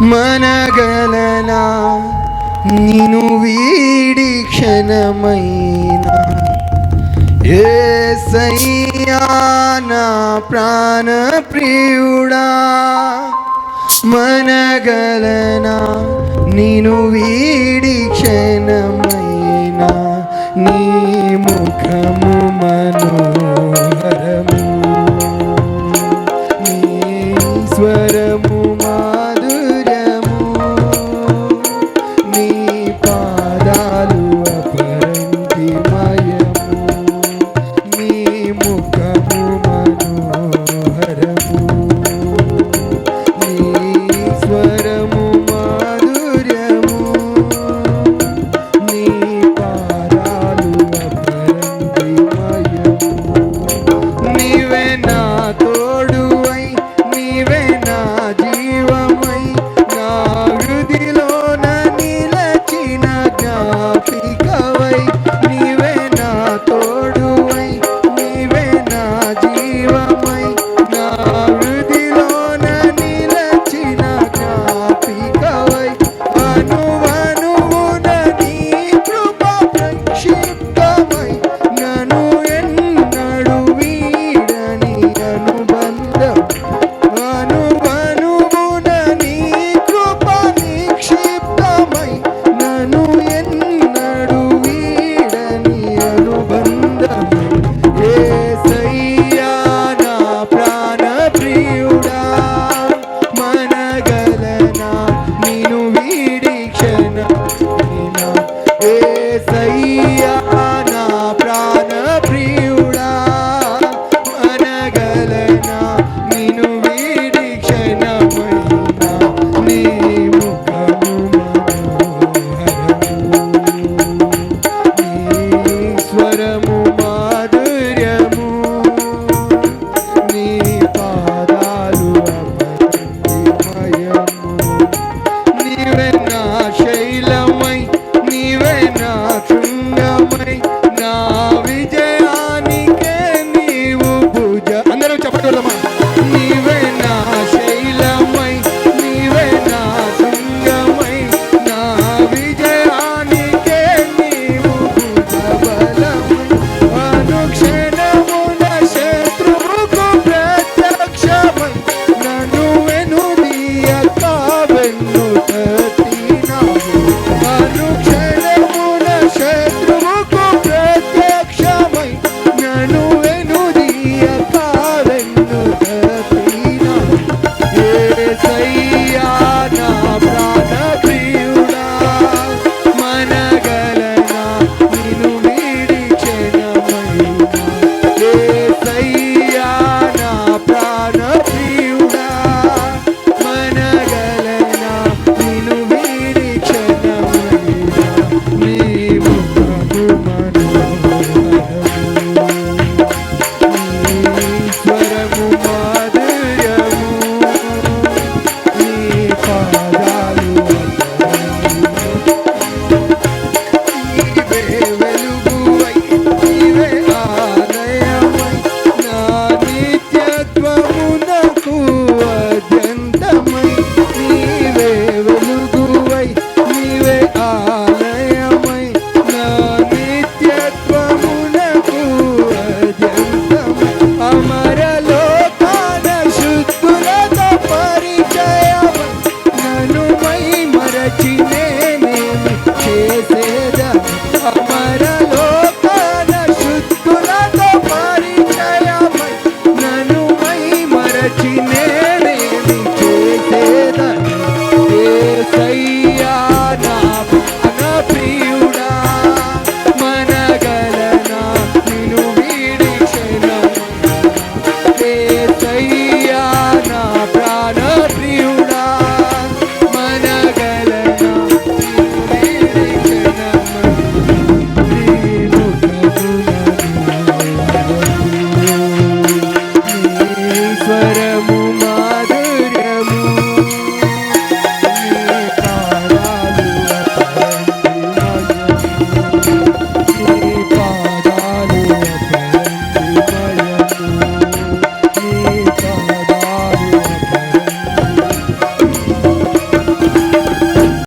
మనగలనా? నిను వీడి క్షణమైనా? ఏ సయ్యా నా ప్రాణ ప్రియుడా మనగలనా? నిను వీడి క్షణమైనా? నీ